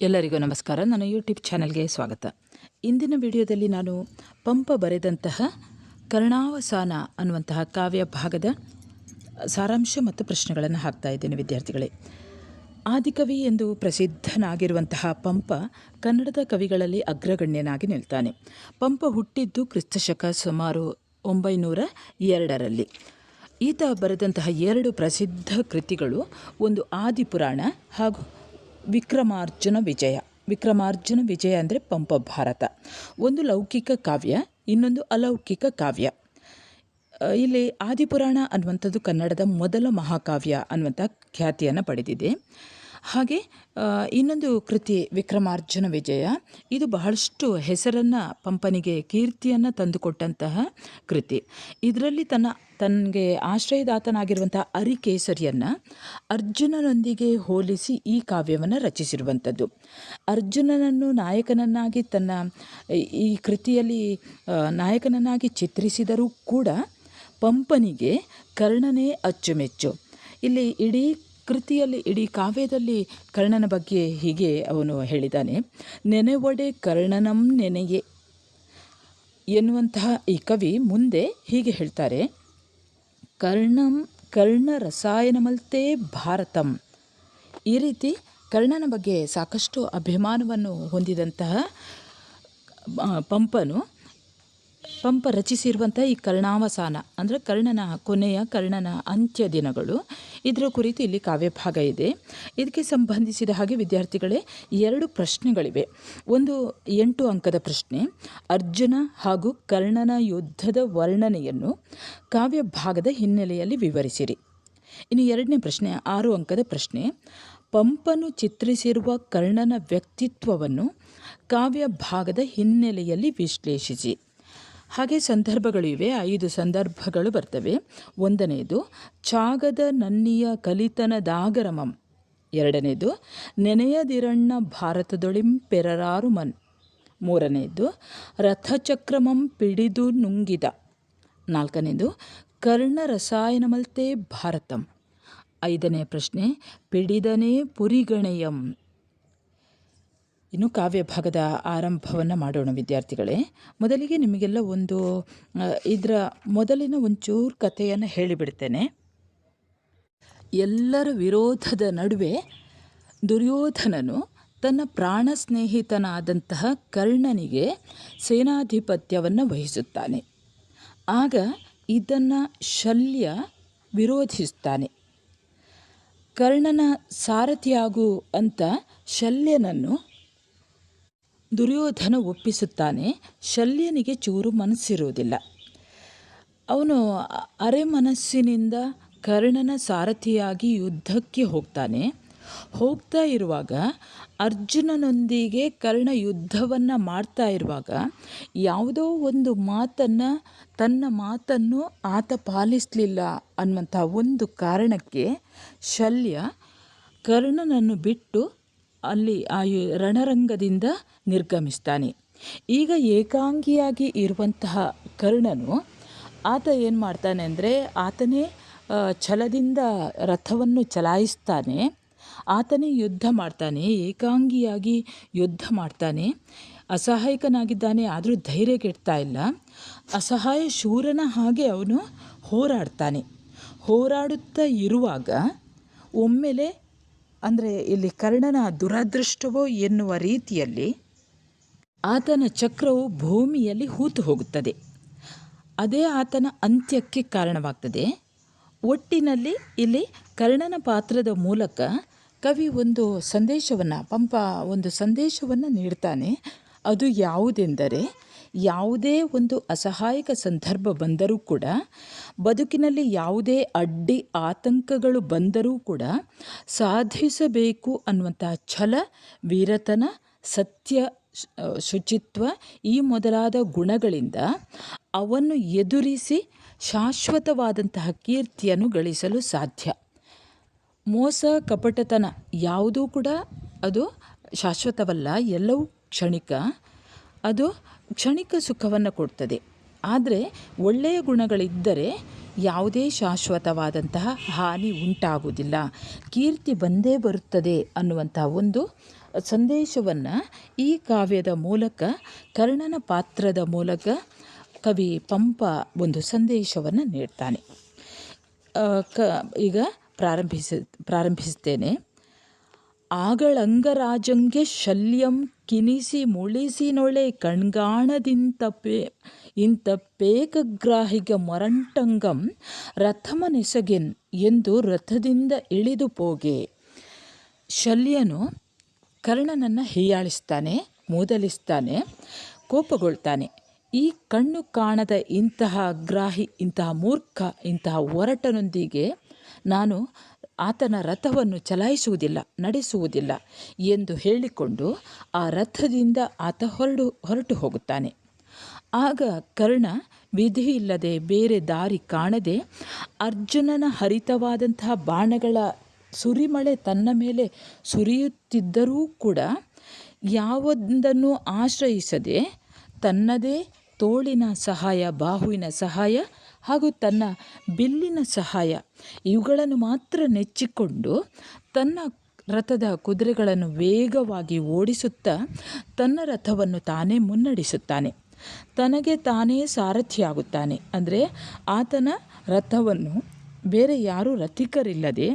ಎಲ್ಲರಿಗೂ ನಮಸ್ಕಾರ. ನಾನು ಯೂಟ್ಯೂಬ್ ಚಾನಲ್ಗೆ ಸ್ವಾಗತ. ಇಂದಿನ ವಿಡಿಯೋದಲ್ಲಿ ನಾನು ಪಂಪ ಬರೆದಂತಹ ಕರ್ಣಾವಸಾನ ಅನ್ನುವಂತಹ ಕಾವ್ಯ ಭಾಗದ ಸಾರಾಂಶ ಮತ್ತು ಪ್ರಶ್ನೆಗಳನ್ನು ಹಾಕ್ತಾ ಇದ್ದೇನೆ ವಿದ್ಯಾರ್ಥಿಗಳೇ. ಆದಿಕವಿ ಎಂದು ಪ್ರಸಿದ್ಧನಾಗಿರುವಂತಹ ಪಂಪ ಕನ್ನಡದ ಕವಿಗಳಲ್ಲಿ ಅಗ್ರಗಣ್ಯನಾಗಿ ನಿಲ್ತಾನೆ. ಪಂಪ ಹುಟ್ಟಿದ್ದು ಕ್ರಿಸ್ತಶಕ ಸುಮಾರು ಒಂಬೈನೂರ ಎರಡರಲ್ಲಿ. ಈತ ಬರೆದಂತಹ ಎರಡು ಪ್ರಸಿದ್ಧ ಕೃತಿಗಳು ಒಂದು ಆದಿಪುರಾಣ ಹಾಗೂ ವಿಕ್ರಮಾರ್ಜುನ ವಿಜಯ. ವಿಕ್ರಮಾರ್ಜುನ ವಿಜಯ ಅಂದರೆ ಪಂಪ ಭಾರತ. ಒಂದು ಲೌಕಿಕ ಕಾವ್ಯ, ಇನ್ನೊಂದು ಅಲೌಕಿಕ ಕಾವ್ಯ. ಇಲ್ಲಿ ಆದಿಪುರಾಣ ಅನ್ನುವಂಥದ್ದು ಕನ್ನಡದ ಮೊದಲ ಮಹಾಕಾವ್ಯ ಅನ್ನುವಂಥ ಖ್ಯಾತಿಯನ್ನು ಪಡೆದಿದೆ. ಹಾಗೆ ಇನ್ನೊಂದು ಕೃತಿ ವಿಕ್ರಮಾರ್ಜುನ ವಿಜಯ. ಇದು ಬಹಳಷ್ಟು ಹೆಸರನ್ನು, ಪಂಪನಿಗೆ ಕೀರ್ತಿಯನ್ನು ತಂದುಕೊಟ್ಟಂತಹ ಕೃತಿ. ಇದರಲ್ಲಿ ತನ್ನ, ತನಗೆ ಆಶ್ರಯದಾತನಾಗಿರುವಂಥ ಅರಿಕೇಸರಿಯನ್ನು ಅರ್ಜುನನೊಂದಿಗೆ ಹೋಲಿಸಿ ಈ ಕಾವ್ಯವನ್ನು ರಚಿಸಿರುವಂಥದ್ದು. ಅರ್ಜುನನನ್ನು ನಾಯಕನನ್ನಾಗಿ ತನ್ನ, ಈ ಕೃತಿಯಲ್ಲಿ ನಾಯಕನನ್ನಾಗಿ ಚಿತ್ರಿಸಿದರೂ ಕೂಡ ಪಂಪನಿಗೆ ಕರ್ಣನೇ ಅಚ್ಚುಮೆಚ್ಚು. ಇಲ್ಲಿ ಇಡೀ ಕೃತಿಯಲ್ಲಿ, ಇಡೀ ಕಾವ್ಯದಲ್ಲಿ ಕರ್ಣನ ಬಗ್ಗೆ ಹೀಗೆ ಅವನು ಹೇಳಿದ್ದಾನೆ, ನೆನೆವೊಡೆ ಕರ್ಣನಂ ನೆನೆಯೇ ಎನ್ನುವಂತಹ ಈ ಕವಿ ಮುಂದೆ ಹೀಗೆ ಹೇಳ್ತಾರೆ, ಕರ್ಣಂ ಕರ್ಣ ರಸಾಯನಮಲ್ತೆ ಭಾರತಂ ಈ ರೀತಿ ಕರ್ಣನ ಬಗ್ಗೆ ಸಾಕಷ್ಟು ಅಭಿಮಾನವನ್ನು ಹೊಂದಿದಂತಹ ಪಂಪನು ಪಂಪ ರಚಿಸಿರುವಂಥ ಈ ಕರ್ಣಾವಸಾನ, ಅಂದರೆ ಕರ್ಣನ, ಕೊನೆಯ ಕರ್ಣನ ಅಂತ್ಯ ದಿನಗಳು. ಇದರ ಕುರಿತು ಇಲ್ಲಿ ಕಾವ್ಯಭಾಗ ಇದೆ. ಇದಕ್ಕೆ ಸಂಬಂಧಿಸಿದ ಹಾಗೆ ವಿದ್ಯಾರ್ಥಿಗಳೇ, ಎರಡು ಪ್ರಶ್ನೆಗಳಿವೆ. ಒಂದು ಎಂಟು ಅಂಕದ ಪ್ರಶ್ನೆ, ಅರ್ಜುನ ಹಾಗೂ ಕರ್ಣನ ಯುದ್ಧದ ವರ್ಣನೆಯನ್ನು ಕಾವ್ಯಭಾಗದ ಹಿನ್ನೆಲೆಯಲ್ಲಿ ವಿವರಿಸಿರಿ. ಇನ್ನು ಎರಡನೇ ಪ್ರಶ್ನೆ, ಆರು ಅಂಕದ ಪ್ರಶ್ನೆ, ಪಂಪನು ಚಿತ್ರಿಸಿರುವ ಕರ್ಣನ ವ್ಯಕ್ತಿತ್ವವನ್ನು ಕಾವ್ಯ ಭಾಗದ ಹಿನ್ನೆಲೆಯಲ್ಲಿ ವಿಶ್ಲೇಷಿಸಿ. ಹಾಗೆ ಸಂದರ್ಭಗಳು ಇವೆ. ಐದು ಸಂದರ್ಭಗಳು ಬರ್ತವೆ. ಒಂದನೆಯದು ಚಾಗದ ನನ್ನಿಯ ಕಲಿತನದಾಗರಮಂ ಎರಡನೇದು, ನೆನೆಯದಿರಣ್ಣ ಭಾರತದೊಳಿಂ ಪೆರರಾರು ಮನ್. ಮೂರನೆಯದು ರಥಚಕ್ರಮಂ ಪಿಡಿದು ನುಂಗಿದ. ನಾಲ್ಕನೇದು ಕರ್ಣ ರಸಾಯನಮಲ್ತೆ ಭಾರತಂ. ಐದನೇ ಪ್ರಶ್ನೆ, ಪಿಡಿದನೇ ಪುರಿಗಣೆಯಂ. ಇನ್ನು ಕಾವ್ಯ ಭಾಗದ ಆರಂಭವನ್ನು ಮಾಡೋಣ ವಿದ್ಯಾರ್ಥಿಗಳೇ. ಮೊದಲಿಗೆ ನಿಮಗೆಲ್ಲ ಒಂದು ಇದರ ಮೊದಲಿನ ಒಂಚೂರು ಕಥೆಯನ್ನು ಹೇಳಿಬಿಡ್ತೇನೆ. ಎಲ್ಲರ ವಿರೋಧದ ನಡುವೆ ದುರ್ಯೋಧನನು ತನ್ನ ಪ್ರಾಣ ಸ್ನೇಹಿತನಾದಂತಹ ಕರ್ಣನಿಗೆ ಸೇನಾಧಿಪತ್ಯವನ್ನು ವಹಿಸುತ್ತಾನೆ. ಆಗ ಇದನ್ನು ಶಲ್ಯ ವಿರೋಧಿಸುತ್ತಾನೆ. ಕರ್ಣನ ಸಾರಥಿಯಾಗು ಅಂತ ಶಲ್ಯನನ್ನು ದುರ್ಯೋಧನ ಒಪ್ಪಿಸುತ್ತಾನೆ, ಶಲ್ಯನಿಗೆ ಚೂರು ಮನಸ್ಸಿರುವುದಿಲ್ಲ. ಅವನು ಅರೆ ಮನಸ್ಸಿನಿಂದ ಕರ್ಣನ ಸಾರಥಿಯಾಗಿ ಯುದ್ಧಕ್ಕೆ ಹೋಗ್ತಾನೆ. ಹೋಗ್ತಾ ಇರುವಾಗ ಅರ್ಜುನನೊಂದಿಗೆ ಕರ್ಣ ಯುದ್ಧವನ್ನು ಮಾಡ್ತಾ ಇರುವಾಗ ಯಾವುದೋ ಒಂದು ಮಾತನ್ನು, ತನ್ನ ಮಾತನ್ನು ಆತ ಪಾಲಿಸಲಿಲ್ಲ ಅನ್ನುವಂಥ ಒಂದು ಕಾರಣಕ್ಕೆ ಶಲ್ಯ ಕರ್ಣನನ್ನು ಬಿಟ್ಟು ಅಲ್ಲಿ ಆ ರಣರಂಗದಿಂದ ನಿರ್ಗಮಿಸ್ತಾನೆ. ಈಗ ಏಕಾಂಗಿಯಾಗಿ ಇರುವಂತಹ ಕರ್ಣನು ಆತ ಏನು ಮಾಡ್ತಾನೆ ಅಂದರೆ ಆತನೇ ಛಲದಿಂದ ರಥವನ್ನು ಚಲಾಯಿಸ್ತಾನೆ. ಆತನೇ ಯುದ್ಧ ಮಾಡ್ತಾನೆ, ಏಕಾಂಗಿಯಾಗಿ ಯುದ್ಧ ಮಾಡ್ತಾನೆ. ಅಸಹಾಯಕನಾಗಿದ್ದಾನೆ, ಆದರೂ ಧೈರ್ಯ ಕೆಡ್ತಾ ಇಲ್ಲ. ಅಸಹಾಯ ಶೂರನ ಹಾಗೆ ಅವನು ಹೋರಾಡ್ತಾನೆ. ಹೋರಾಡುತ್ತಾ ಇರುವಾಗ ಒಮ್ಮೆಲೆ ಅಂದರೆ ಇಲ್ಲಿ ಕರ್ಣನ ದುರದೃಷ್ಟವೋ ಎನ್ನುವ ರೀತಿಯಲ್ಲಿ ಆತನ ಚಕ್ರವು ಭೂಮಿಯಲ್ಲಿ ಹೂತು ಹೋಗುತ್ತದೆ. ಅದೇ ಆತನ ಅಂತ್ಯಕ್ಕೆ ಕಾರಣವಾಗ್ತದೆ. ಒಟ್ಟಿನಲ್ಲಿ ಇಲ್ಲಿ ಕರ್ಣನ ಪಾತ್ರದ ಮೂಲಕ ಕವಿ ಒಂದು ಸಂದೇಶವನ್ನು, ಪಂಪ ಒಂದು ಸಂದೇಶವನ್ನು ನೀಡ್ತಾನೆ. ಅದು ಯಾವುದೆಂದರೆ ಯಾವುದೇ ಒಂದು ಅಸಹಾಯಕ ಸಂದರ್ಭ ಬಂದರೂ ಕೂಡ, ಬದುಕಿನಲ್ಲಿ ಯಾವುದೇ ಅಡ್ಡಿ ಆತಂಕಗಳು ಬಂದರೂ ಕೂಡ ಸಾಧಿಸಬೇಕು ಅನ್ನುವಂಥ ಛಲ, ವೀರತನ, ಸತ್ಯ ಶುಚಿತ್ವ ಈ ಮೊದಲಾದ ಗುಣಗಳಿಂದ ಅವನ್ನು ಎದುರಿಸಿ ಶಾಶ್ವತವಾದಂತಹ ಕೀರ್ತಿಯನ್ನು ಗಳಿಸಲು ಸಾಧ್ಯ. ಮೋಸ, ಕಪಟತನ ಯಾವುದೂ ಕೂಡ ಅದು ಶಾಶ್ವತವಲ್ಲ, ಎಲ್ಲವೂ ಕ್ಷಣಿಕ. ಅದು ಕ್ಷಣಿಕ ಸುಖವನ್ನು ಕೊಡ್ತದೆ. ಆದರೆ ಒಳ್ಳೆಯ ಗುಣಗಳಿದ್ದರೆ ಯಾವುದೇ ಶಾಶ್ವತವಾದಂತಹ ಹಾನಿ ಉಂಟಾಗುವುದಿಲ್ಲ. ಕೀರ್ತಿ ಬಂದೇ ಬರುತ್ತದೆ ಅನ್ನುವಂತಹ ಒಂದು ಸಂದೇಶವನ್ನು ಈ ಕಾವ್ಯದ ಮೂಲಕ, ಕರ್ಣನ ಪಾತ್ರದ ಮೂಲಕ ಕವಿ ಪಂಪ ಒಂದು ಸಂದೇಶವನ್ನು ನೀಡ್ತಾನೆ. ಕ, ಈಗ ಪ್ರಾರಂಭಿಸ ಪ್ರಾರಂಭಿಸ್ತೇನೆ ಆಗಳಂಗರಾಜಂಗೆ ಶಲ್ಯಂ ಕಿನಿಸಿ ಮುಳಿಸಿನೊಳೆ ಕಣ್ಗಾಣದಿಂತ ಪೇ, ಇಂತ ಪೇಕಗ್ರಾಹಿಗ ಮೊರಂಟಂಗಂ ರಥಮನೆಸಗೆನ್ ಎಂದು ರಥದಿಂದ ಇಳಿದು ಪೋಗೆ. ಶಲ್ಯನು ಕರ್ಣನನ್ನು ಹೀಯಾಳಿಸ್ತಾನೆ, ಮೂದಲಿಸ್ತಾನೆ, ಕೋಪಗೊಳ್ತಾನೆ. ಈ ಕಣ್ಣು ಕಾಣದ ಇಂತಹ ಗ್ರಾಹಿ, ಇಂತಹ ಮೂರ್ಖ, ಇಂತಹ ಒರಟನೊಂದಿಗೆ ನಾನು ಆತನ ರಥವನ್ನು ಚಲಾಯಿಸುವುದಿಲ್ಲ, ನಡೆಸುವುದಿಲ್ಲ ಎಂದು ಹೇಳಿಕೊಂಡು ಆ ರಥದಿಂದ ಆತ ಹೊರಡು, ಹೊರಟು ಹೋಗುತ್ತಾನೆ. ಆಗ ಕರ್ಣ, ವಿಧಿಯಿಲ್ಲದೆ ಬೇರೆ ದಾರಿ ಕಾಣದೆ ಅರ್ಜುನನ ಹರಿತವಾದಂತಹ ಬಾಣಗಳ ಸುರಿಮಳೆ ತನ್ನ ಮೇಲೆ ಸುರಿಯುತ್ತಿದ್ದರೂ ಕೂಡ ಯಾವೊಂದನ್ನು ಆಶ್ರಯಿಸದೆ ತನ್ನದೇ ತೋಳಿನ ಸಹಾಯ, ಬಾಹುವಿನ ಸಹಾಯ ಹಾಗೂ ತನ್ನ ಬಿಲ್ಲಿನ ಸಹಾಯ. ಇವುಗಳನ್ನು ಮಾತ್ರ ನೆಚ್ಚಿಕೊಂಡು ತನ್ನ ರಥದ ಕುದುರೆಗಳನ್ನು ವೇಗವಾಗಿ ಓಡಿಸುತ್ತಾ ತನ್ನ ರಥವನ್ನು ತಾನೇ ಮುನ್ನಡೆಸುತ್ತಾನೆ. ತನಗೆ ತಾನೇ ಸಾರಥಿಯಾಗುತ್ತಾನೆ. ಅಂದರೆ ಆತನ ರಥವನ್ನು ಬೇರೆ ಯಾರೂ ರಥಿಕರಿಲ್ಲದೆ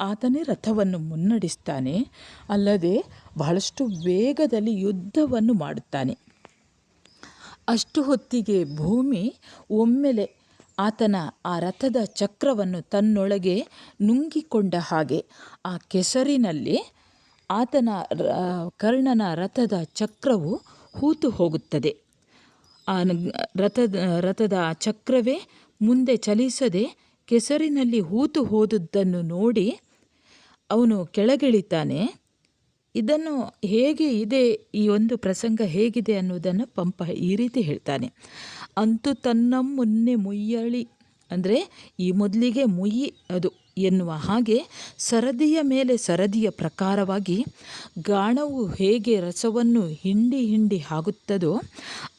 ಆತನೇ ರಥವನ್ನು ಮುನ್ನಡೆಸ್ತಾನೆ, ಅಲ್ಲದೆ ಬಹಳಷ್ಟು ವೇಗದಲ್ಲಿ ಯುದ್ಧವನ್ನು ಮಾಡುತ್ತಾನೆ. ಅಷ್ಟು ಹೊತ್ತಿಗೆ ಭೂಮಿ ಒಮ್ಮೆಲೆ ಆತನ ಆ ರಥದ ಚಕ್ರವನ್ನು ತನ್ನೊಳಗೆ ನುಂಗಿಕೊಂಡ ಹಾಗೆ ಆ ಕೆಸರಿನಲ್ಲಿ ಆತನ ಕರ್ಣನ ರಥದ ಚಕ್ರವು ಹೂತು ಹೋಗುತ್ತದೆ. ಆ ರಥದ ರಥದ ಚಕ್ರವೇ ಮುಂದೆ ಚಲಿಸದೆ ಕೆಸರಿನಲ್ಲಿ ಹೂತು ಹೋದುದನ್ನು ನೋಡಿ ಅವನು ಕೆಳಗಿಳಿತಾನೆ. ಇದನ್ನು ಹೇಗೆ ಇದೆ, ಈ ಒಂದು ಪ್ರಸಂಗ ಹೇಗಿದೆ ಅನ್ನೋದನ್ನು ಪಂಪ ಈ ರೀತಿ ಹೇಳ್ತಾನೆ. ಅಂತೂ ತನ್ನ ಮುನ್ನೆ ಮುಯ್ಯಳಿ. ಅಂದರೆ ಈ ಮೊದಲಿಗೆ ಮುಯಿ ಅದು ಎನ್ನುವ ಹಾಗೆ ಸರದಿಯ ಮೇಲೆ ಸರದಿಯ ಪ್ರಕಾರವಾಗಿ ಗಾಣವು ಹೇಗೆ ರಸವನ್ನು ಹಿಂಡಿ ಹಿಂಡಿ ಆಗುತ್ತದೋ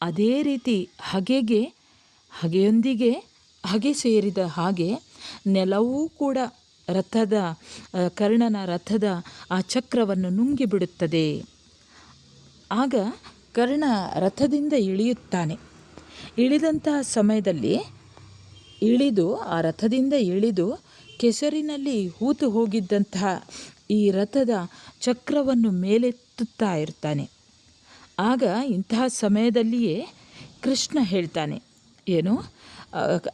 ಅದೇ ರೀತಿ ಹಗೆಗೆ, ಹಗೆಯೊಂದಿಗೆ ಹಗೆ ಸೇರಿದ ಹಾಗೆ ನೆಲವೂ ಕೂಡ ರಥದ ಕರ್ಣನ ರಥದ ಆ ಚಕ್ರವನ್ನು ನುಂಗಿಬಿಡುತ್ತದೆ. ಆಗ ಕರ್ಣ ರಥದಿಂದ ಇಳಿಯುತ್ತಾನೆ. ಇಳಿದಂತಹ ಸಮಯದಲ್ಲಿ ಇಳಿದು, ಆ ರಥದಿಂದ ಇಳಿದು ಕೆಸರಿನಲ್ಲಿ ಹೂತು ಹೋಗಿದ್ದಂತಹ ಈ ರಥದ ಚಕ್ರವನ್ನು ಮೇಲೆತ್ತುತ್ತಾ ಇರ್ತಾನೆ. ಆಗ ಇಂತಹ ಸಮಯದಲ್ಲಿಯೇ ಕೃಷ್ಣ ಹೇಳ್ತಾನೆ, ಏನು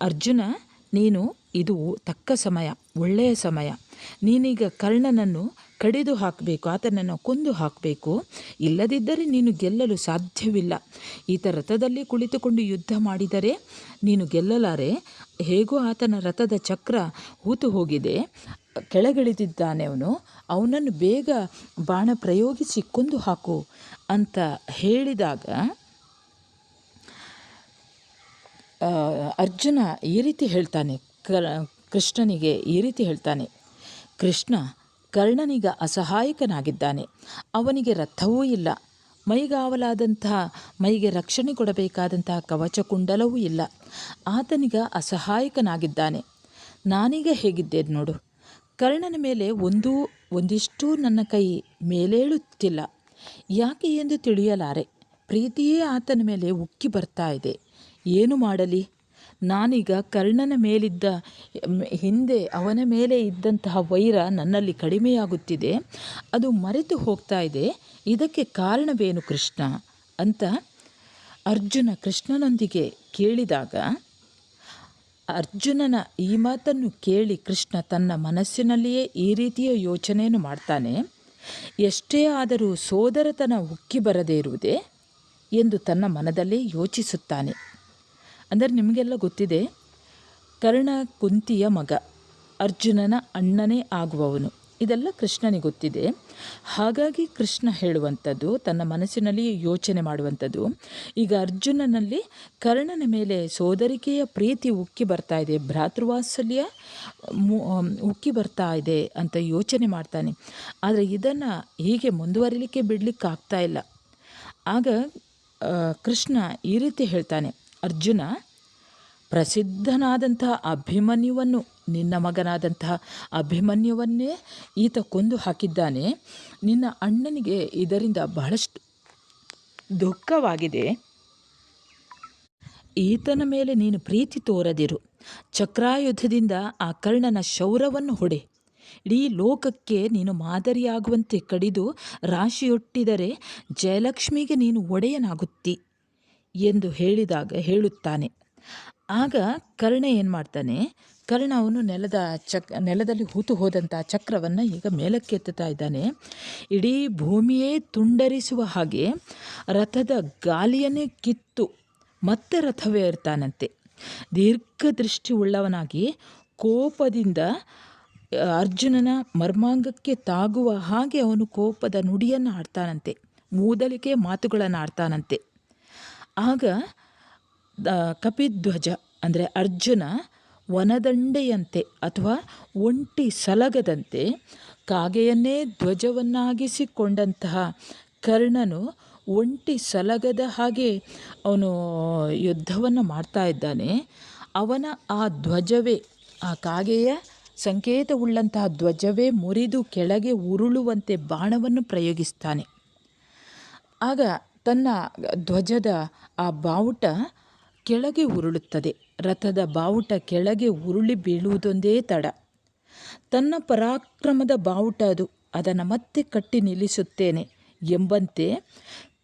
ಅರ್ಜುನ, ನೀನು ಇದು ತಕ್ಕ ಸಮಯ, ಒಳ್ಳೆಯ ಸಮಯ. ನೀನೀಗ ಕರ್ಣನನ್ನು ಕಡಿದು ಹಾಕಬೇಕು, ಆತನನ್ನು ಕೊಂದು ಹಾಕಬೇಕು. ಇಲ್ಲದಿದ್ದರೆ ನೀನು ಗೆಲ್ಲಲು ಸಾಧ್ಯವಿಲ್ಲ. ಈತ ರಥದಲ್ಲಿ ಕುಳಿತುಕೊಂಡು ಯುದ್ಧ ಮಾಡಿದರೆ ನೀನು ಗೆಲ್ಲಲಾರೆ. ಹೇಗೂ ಆತನ ರಥದ ಚಕ್ರ ಹೂತು ಹೋಗಿದೆ. ಕೆಳಗಿಳಿದಿದ್ದಾನೆ ಅವನು. ಅವನನ್ನು ಬೇಗ ಬಾಣ ಪ್ರಯೋಗಿಸಿ ಕೊಂದು ಹಾಕು ಅಂತ ಹೇಳಿದಾಗ ಅರ್ಜುನ ಈ ರೀತಿ ಹೇಳ್ತಾನೆ ಕೃಷ್ಣನಿಗೆ ಈ ರೀತಿ ಹೇಳ್ತಾನೆ, ಕೃಷ್ಣ ಕರ್ಣನಿಗ ಅಸಹಾಯಕನಾಗಿದ್ದಾನೆ. ಅವನಿಗೆ ರಥವೂ ಇಲ್ಲ. ಮೈಗಾವಲಾದಂತಹ, ಮೈಗೆ ರಕ್ಷಣೆ ಕೊಡಬೇಕಾದಂತಹ ಕವಚ ಕುಂಡಲವೂ ಇಲ್ಲ. ಆತನಿಗ ಅಸಹಾಯಕನಾಗಿದ್ದಾನೆ. ನಾನೀಗ ಹೇಗಿದ್ದೆ ನೋಡು. ಕರ್ಣನ ಮೇಲೆ ಒಂದೂ, ಒಂದಿಷ್ಟೂ ನನ್ನ ಕೈ ಮೇಲೇಳುತ್ತಿಲ್ಲ. ಯಾಕೆ ಎಂದು ತಿಳಿಯಲಾರೆ. ಪ್ರೀತಿಯೇ ಆತನ ಮೇಲೆ ಉಕ್ಕಿ ಬರ್ತಾ ಇದೆ. ಏನು ಮಾಡಲಿ? ನಾನೀಗ ಕರ್ಣನ ಮೇಲಿದ್ದ ಹಿಂದೆ ಅವನ ಮೇಲೆ ಇದ್ದಂತಹ ವೈರ ನನ್ನಲ್ಲಿ ಕಡಿಮೆಯಾಗುತ್ತಿದೆ, ಅದು ಮರೆತು ಹೋಗ್ತಾ ಇದೆ, ಇದಕ್ಕೆ ಕಾರಣವೇನು ಕೃಷ್ಣ? ಅಂತ ಅರ್ಜುನ ಕೃಷ್ಣನೊಂದಿಗೆ ಕೇಳಿದಾಗ, ಅರ್ಜುನನ ಈ ಮಾತನ್ನು ಕೇಳಿ ಕೃಷ್ಣ ತನ್ನ ಮನಸ್ಸಿನಲ್ಲಿಯೇ ಈ ರೀತಿಯ ಯೋಚನೆಯನ್ನು ಮಾಡ್ತಾನೆ, ಎಷ್ಟೇ ಆದರೂ ಸೋದರತನ ಉಕ್ಕಿ ಬರದೇ ಇರುವುದೇ ಎಂದು ತನ್ನ ಮನದಲ್ಲೇ ಯೋಚಿಸುತ್ತಾನೆ. ಅಂದರೆ ನಿಮಗೆಲ್ಲ ಗೊತ್ತಿದೆ, ಕರ್ಣ ಕುಂತಿಯ ಮಗ, ಅರ್ಜುನನ ಅಣ್ಣನೇ ಆಗುವವನು. ಇದೆಲ್ಲ ಕೃಷ್ಣನಿಗೆ ಗೊತ್ತಿದೆ. ಹಾಗಾಗಿ ಕೃಷ್ಣ ಹೇಳುವಂಥದ್ದು, ತನ್ನ ಮನಸ್ಸಿನಲ್ಲಿ ಯೋಚನೆ ಮಾಡುವಂಥದ್ದು. ಈಗ ಅರ್ಜುನನಲ್ಲಿ ಕರ್ಣನ ಮೇಲೆ ಸೋದರಿಕೆಯ ಪ್ರೀತಿ ಉಕ್ಕಿ ಬರ್ತಾ ಇದೆ, ಭ್ರಾತೃವಾತ್ಸಲ್ಯ ಉಕ್ಕಿ ಬರ್ತಾ ಇದೆ ಅಂತ ಯೋಚನೆ ಮಾಡ್ತಾನೆ. ಆದರೆ ಇದನ್ನು ಹೀಗೆ ಮುಂದುವರಿಲಿಕ್ಕೆ ಬಿಡಲಿಕ್ಕೆ ಆಗ್ತಾ ಇಲ್ಲ. ಆಗ ಕೃಷ್ಣ ಈ ರೀತಿ ಹೇಳ್ತಾನೆ ಅರ್ಜುನ, ಪ್ರಸಿದ್ಧನಾದಂತಹ ಅಭಿಮನ್ಯುವನ್ನು, ನಿನ್ನ ಮಗನಾದಂತಹ ಅಭಿಮನ್ಯುವನ್ನೇ ಈತ ಕೊಂದು ಹಾಕಿದ್ದಾನೆ. ನಿನ್ನ ಅಣ್ಣನಿಗೆ ಇದರಿಂದ ಬಹಳಷ್ಟು ದುಃಖವಾಗಿದೆ. ಈತನ ಮೇಲೆ ನೀನು ಪ್ರೀತಿ ತೋರದಿರು. ಚಕ್ರಾಯುಧದಿಂದ ಆ ಕರ್ಣನ ಶೌರವನ್ನು ಹೊಡೆ. ಇಡೀ ಲೋಕಕ್ಕೆ ನೀನು ಮಾದರಿಯಾಗುವಂತೆ ಕಡಿದು ರಾಶಿಯೊಟ್ಟಿದರೆ ಜಯಲಕ್ಷ್ಮಿಗೆ ನೀನು ಒಡೆಯನಾಗುತ್ತಿ. ಎಂದು ಹೇಳಿದಾಗ ಹೇಳುತ್ತಾನೆ. ಆಗ ಕರ್ಣ ಏನು ಮಾಡ್ತಾನೆ? ಕರ್ಣ ಅವನು ನೆಲದ ಚಕ್, ನೆಲದಲ್ಲಿ ಹೂತು ಹೋದಂಥ ಚಕ್ರವನ್ನು ಈಗ ಮೇಲಕ್ಕೆ ಎತ್ತುತ್ತಾ ಇದ್ದಾನೆ. ಇಡೀ ಭೂಮಿಯೇ ತುಂಡರಿಸುವ ಹಾಗೆ ರಥದ ಗಾಲಿಯನ್ನೇ ಕಿತ್ತು ಮತ್ತೆ ರಥವೇ ಇರ್ತಾನಂತೆ ದೀರ್ಘ ದೃಷ್ಟಿ ಉಳ್ಳವನಾಗಿ ಕೋಪದಿಂದ ಅರ್ಜುನನ ಮರ್ಮಾಂಗಕ್ಕೆ ತಾಗುವ ಹಾಗೆ ಅವನು ಕೋಪದ ನುಡಿಯನ್ನು ಆಡ್ತಾನಂತೆ. ಮೂದಲಿಕೆ ಮಾತುಗಳನ್ನು ಆಡ್ತಾನಂತೆ. ಆಗ ಕಪಿಧ್ವಜ, ಅಂದರೆ ಅರ್ಜುನ ವನದಂಡೆಯಂತೆ ಅಥವಾ ಒಂಟಿ ಸಲಗದಂತೆ ಕಾಗೆಯನ್ನೇ ಧ್ವಜವನ್ನಾಗಿಸಿಕೊಂಡಂತಹ ಕರ್ಣನು ಒಂಟಿ ಸಲಗದ ಹಾಗೆ ಅವನು ಯುದ್ಧವನ್ನು ಮಾಡ್ತಾ ಇದ್ದಾನೆ. ಅವನ ಆ ಧ್ವಜವೇ, ಆ ಕಾಗೆಯ ಸಂಕೇತವುಳ್ಳಂತಹ ಧ್ವಜವೇ ಮುರಿದು ಕೆಳಗೆ ಉರುಳುವಂತೆ ಬಾಣವನ್ನು ಪ್ರಯೋಗಿಸ್ತಾನೆ. ಆಗ ತನ್ನ ಧ್ವಜದ ಆ ಬಾವುಟ ಕೆಳಗೆ ಉರುಳುತ್ತದೆ. ರಥದ ಬಾವುಟ ಕೆಳಗೆ ಉರುಳಿ ಬೀಳುವುದೊಂದೇ ತಡ. ತನ್ನ ಪರಾಕ್ರಮದ ಬಾವುಟ ಅದು. ಅದನ್ನು ಮತ್ತೆ ಕಟ್ಟಿ ನಿಲ್ಲಿಸುತ್ತೇನೆ ಎಂಬಂತೆ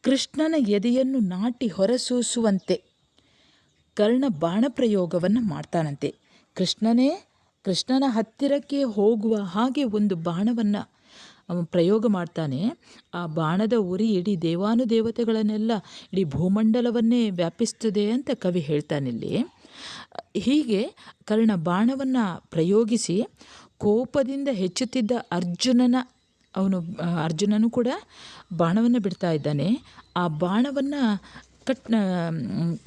ಕೃಷ್ಣನ ಎದೆಯನ್ನು ನಾಟಿ ಹೊರಸೂಸುವಂತೆ ಕರ್ಣ ಬಾಣ ಪ್ರಯೋಗವನ್ನು ಮಾಡ್ತಾನಂತೆ. ಕೃಷ್ಣನೇ, ಕೃಷ್ಣನ ಹತ್ತಿರಕ್ಕೆ ಹೋಗುವ ಹಾಗೆ ಒಂದು ಬಾಣವನ್ನು ಪ್ರಯೋಗ ಮಾಡ್ತಾನೆ, ಆ ಬಾಣದ ಉರಿ ಇಡೀ ದೇವಾನುದೇವತೆಗಳನ್ನೆಲ್ಲ ಇಡೀ ಭೂಮಂಡಲವನ್ನೇ ವ್ಯಾಪಿಸ್ತದೆ ಅಂತ ಕವಿ ಹೇಳ್ತಾನಿಲ್ಲಿ ಹೀಗೆ ಕರ್ಣ ಬಾಣವನ್ನು ಪ್ರಯೋಗಿಸಿ ಕೋಪದಿಂದ ಹೆಚ್ಚುತ್ತಿದ್ದ ಅರ್ಜುನನ, ಅವನು ಅರ್ಜುನನು ಕೂಡ ಬಾಣವನ್ನು ಬಿಡ್ತಾ ಇದ್ದಾನೆ. ಆ ಬಾಣವನ್ನು ಕಟ್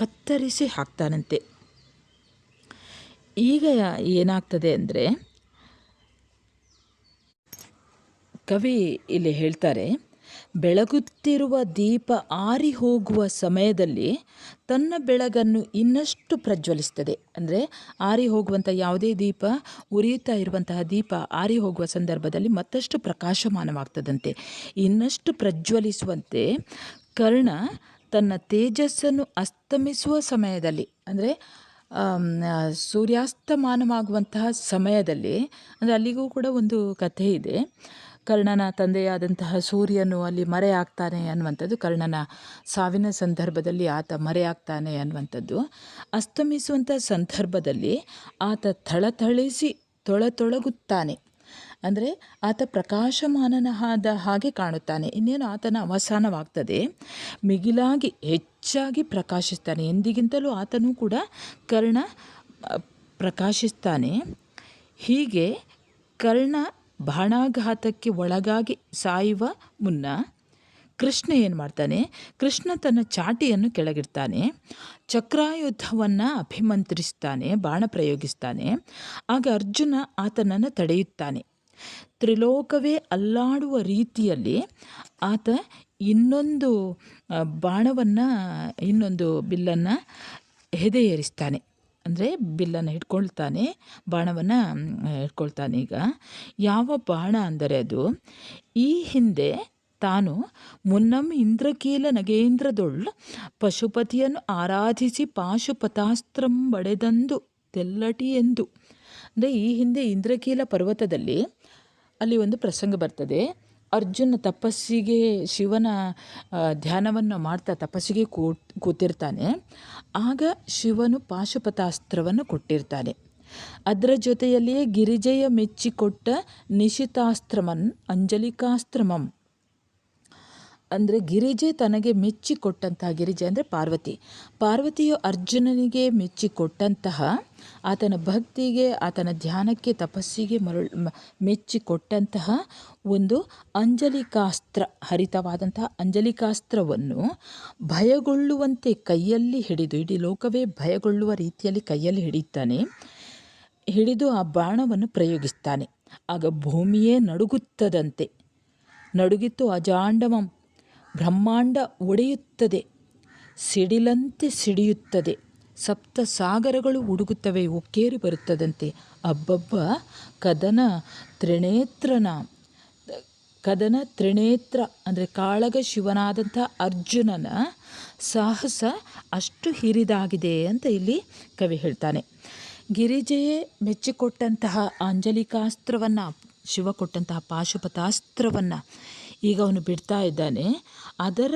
ಕತ್ತರಿಸಿ ಹಾಕ್ತಾನಂತೆ. ಈಗ ಏನಾಗ್ತದೆ ಅಂದರೆ ಕವಿ ಇಲ್ಲಿ ಹೇಳ್ತಾರೆ, ಬೆಳಗುತ್ತಿರುವ ದೀಪ ಆರಿ ಹೋಗುವ ಸಮಯದಲ್ಲಿ ತನ್ನ ಬೆಳಗನ್ನು ಇನ್ನಷ್ಟು ಪ್ರಜ್ವಲಿಸ್ತದೆ ಅಂದರೆ ಆರಿ ಹೋಗುವಂಥ ಯಾವುದೇ ದೀಪ, ಉರಿಯುತ್ತಾ ಇರುವಂತಹ ದೀಪ ಆರಿ ಹೋಗುವ ಸಂದರ್ಭದಲ್ಲಿ ಮತ್ತಷ್ಟು ಪ್ರಕಾಶಮಾನವಾಗ್ತದಂತೆ. ಇನ್ನಷ್ಟು ಪ್ರಜ್ವಲಿಸುವಂತೆ ಕರ್ಣ ತನ್ನ ತೇಜಸ್ಸನ್ನು ಅಸ್ತಮಿಸುವ ಸಮಯದಲ್ಲಿ, ಅಂದರೆ ಸೂರ್ಯಾಸ್ತಮಾನವಾಗುವಂತಹ ಸಮಯದಲ್ಲಿ, ಅಂದರೆ ಅಲ್ಲಿಗೂ ಕೂಡ ಒಂದು ಕಥೆ ಇದೆ. ಕರ್ಣನ ತಂದೆಯಾದಂತಹ ಸೂರ್ಯನು ಅಲ್ಲಿ ಮರೆಯಾಗ್ತಾನೆ ಅನ್ನುವಂಥದ್ದು ಕರ್ಣನ ಸಾವಿನ ಸಂದರ್ಭದಲ್ಲಿ ಆತ ಮರೆಯಾಗ್ತಾನೆ ಅನ್ನುವಂಥದ್ದು. ಅಸ್ತಮಿಸುವಂಥ ಸಂದರ್ಭದಲ್ಲಿ ಆತ ಥಳಥಳಿಸಿ ತೊಳತೊಳಗುತ್ತಾನೆ. ಅಂದರೆ ಆತ ಪ್ರಕಾಶಮಾನನಾದ ಹಾಗೆ ಕಾಣುತ್ತಾನೆ. ಇನ್ನೇನು ಆತನ ಅವಸಾನವಾಗ್ತದೆ. ಮಿಗಿಲಾಗಿ ಹೆಚ್ಚಾಗಿ ಪ್ರಕಾಶಿಸ್ತಾನೆ. ಎಂದಿಗಿಂತಲೂ ಆತನೂ ಕೂಡ ಕರ್ಣ ಪ್ರಕಾಶಿಸ್ತಾನೆ. ಹೀಗೆ ಕರ್ಣ ಬಾಣಾಘಾತಕ್ಕೆ ಒಳಗಾಗಿ ಸಾಯುವ ಮುನ್ನ ಕೃಷ್ಣ ಏನು ಮಾಡ್ತಾನೆ? ಕೃಷ್ಣ ತನ್ನ ಚಾಟಿಯನ್ನು ಕೆಳಗಿಡ್ತಾನೆ. ಚಕ್ರಾಯುಧವನ್ನು ಅಭಿಮಂತ್ರಿಸ್ತಾನೆ, ಬಾಣ ಪ್ರಯೋಗಿಸ್ತಾನೆ. ಆಗ ಅರ್ಜುನ ಆತನನ್ನು ತಡೆಯುತ್ತಾನೆ. ತ್ರಿಲೋಕವೇ ಅಲ್ಲಾಡುವ ರೀತಿಯಲ್ಲಿ ಆತ ಇನ್ನೊಂದು ಬಾಣವನ್ನು, ಇನ್ನೊಂದು ಬಿಲ್ಲನ್ನು ಹೆದೆಯೇರಿಸ್ತಾನೆ. ಅಂದರೆ ಬಿಲ್ಲನ್ನು ಹಿಡ್ಕೊಳ್ತಾನೆ ಬಾಣವನ್ನು ಹಿಡ್ಕೊಳ್ತಾನೆ ಈಗ. ಯಾವ ಬಾಣ ಅಂದರೆ ಅದು, ಈ ಹಿಂದೆ ತಾನು ಮುನ್ನಂ ಇಂದ್ರಕೀಲ ನಗೇಂದ್ರದೊಳ್ ಪಶುಪತಿಯನ್ನು ಆರಾಧಿಸಿ ಪಾಶುಪತಾಸ್ತ್ರಂ ಬಡೆದಂದು ತೆಲ್ಲಟಿ ಎಂದು. ಅಂದರೆ ಈ ಹಿಂದೆ ಇಂದ್ರಕೀಲ ಪರ್ವತದಲ್ಲಿ ಅಲ್ಲಿ ಒಂದು ಪ್ರಸಂಗ ಬರ್ತದೆ. ಅರ್ಜುನ ತಪಸ್ಸಿಗೆ ಶಿವನ ಧ್ಯಾನವನ್ನು ಮಾಡ್ತಾ ತಪಸ್ಸಿಗೆ ಕೂತ್, ಕೂತಿರ್ತಾನೆ. ಆಗ ಶಿವನು ಪಾಶುಪತಾಸ್ತ್ರವನ್ನು ಕೊಟ್ಟಿರ್ತಾನೆ. ಅದರ ಜೊತೆಯಲ್ಲಿಯೇ ಗಿರಿಜೆಯ ಮೆಚ್ಚಿಕೊಟ್ಟ ನಿಶಿತಾಸ್ತ್ರಮನ್ ಅಂಜಲಿಕಾಸ್ತ್ರಮಂ. ಅಂದರೆ ಗಿರಿಜೆ ತನಗೆ ಮೆಚ್ಚಿಕೊಟ್ಟಂತಹ, ಗಿರಿಜೆ ಅಂದರೆ ಪಾರ್ವತಿ. ಪಾರ್ವತಿಯು ಅರ್ಜುನನಿಗೆ ಮೆಚ್ಚಿಕೊಟ್ಟಂತಹ ಆತನ ಭಕ್ತಿಗೆ, ಆತನ ಧ್ಯಾನಕ್ಕೆ, ತಪಸ್ಸಿಗೆ ಮರುಳು ಮೆಚ್ಚಿ ಕೊಟ್ಟಂತಹ ಒಂದು ಅಂಜಲಿಕಾಸ್ತ್ರ, ಹರಿತವಾದಂತಹ ಅಂಜಲಿಕಾಸ್ತ್ರವನ್ನು ಭಯಗೊಳ್ಳುವಂತೆ ಕೈಯಲ್ಲಿ ಹಿಡಿದು, ಇಡೀ ಲೋಕವೇ ಭಯಗೊಳ್ಳುವ ರೀತಿಯಲ್ಲಿ ಕೈಯಲ್ಲಿ ಹಿಡಿತಾನೆ ಹಿಡಿದು ಆ ಬಾಣವನ್ನು ಪ್ರಯೋಗಿಸ್ತಾನೆ. ಆಗ ಭೂಮಿಯೇ ನಡುಗುತ್ತದಂತೆ. ನಡುಗಿತ್ತು ಅಜಾಂಡಮಂ ಬ್ರಹ್ಮಾಂಡ ಒಡೆಯುತ್ತದೆ. ಸಿಡಿಲಂತೆ ಸಿಡಿಯುತ್ತದೆ. ಸಪ್ತ ಸಾಗರಗಳು ಉಡುಗುತ್ತವೆ, ಒಕ್ಕೇರಿ ಬರುತ್ತದಂತೆ. ಅಬ್ಬಬ್ಬ, ಕದನ ತ್ರಿಣೇತ್ರನ ಕದನ ತ್ರಿಣೇತ್ರ ಅಂದರೆ ಕಾಳಗ ಶಿವನಾದಂಥ ಅರ್ಜುನನ ಸಾಹಸ ಅಷ್ಟು ಹಿರಿದಾಗಿದೆ ಅಂತ ಇಲ್ಲಿ ಕವಿ ಹೇಳ್ತಾನೆ. ಗಿರಿಜೆಯೇ ಮೆಚ್ಚಿಕೊಟ್ಟಂತಹ ಆಂಜಲಿಕಾಸ್ತ್ರವನ್ನು, ಶಿವ ಕೊಟ್ಟಂತಹ ಪಾಶುಪತಾಸ್ತ್ರವನ್ನು ಈಗ ಅವನು ಬಿಡ್ತಾ ಇದ್ದಾನೆ. ಅದರ,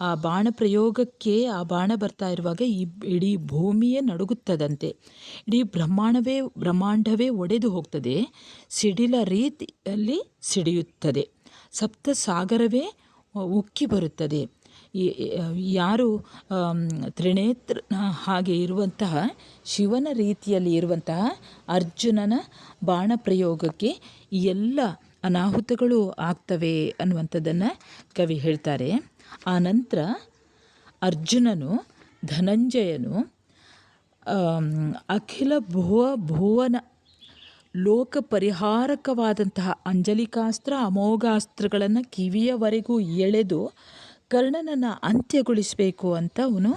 ಆ ಬಾಣ ಪ್ರಯೋಗಕ್ಕೆ ಆ ಬಾಣ ಬರ್ತಾ ಇರುವಾಗ ಈ ಇಡೀ ಭೂಮಿಯೇ ನಡುಗುತ್ತದಂತೆ. ಇಡೀ ಬ್ರಹ್ಮಾಂಡವೇ ಬ್ರಹ್ಮಾಂಡವೇ ಒಡೆದು ಹೋಗ್ತದೆ. ಸಿಡಿಲ ರೀತಿಯಲ್ಲಿ ಸಿಡಿಯುತ್ತದೆ. ಸಪ್ತ ಸಾಗರವೇ ಉಕ್ಕಿ ಬರುತ್ತದೆ. ಯಾರು ತ್ರಿನೇತ್ರ ಹಾಗೆ ಇರುವಂತಹ, ಶಿವನ ರೀತಿಯಲ್ಲಿ ಇರುವಂತಹ ಅರ್ಜುನನ ಬಾಣ ಪ್ರಯೋಗಕ್ಕೆ ಎಲ್ಲ ಅನಾಹುತಗಳು ಆಗ್ತವೆ ಅನ್ನುವಂಥದ್ದನ್ನು ಕವಿ ಹೇಳ್ತಾರೆ. ಆ ನಂತರ ಅರ್ಜುನನು, ಧನಂಜಯನು ಅಖಿಲ ಭುವ ಭುವನ ಲೋಕ ಪರಿಹಾರಕವಾದಂತಹ ಅಂಜಲಿಕಾಸ್ತ್ರ ಅಮೋಘಾಸ್ತ್ರಗಳನ್ನು ಕಿವಿಯವರೆಗೂ ಎಳೆದು ಕರ್ಣನನ್ನು ಅಂತ್ಯಗೊಳಿಸಬೇಕು ಅಂತ ಅವನು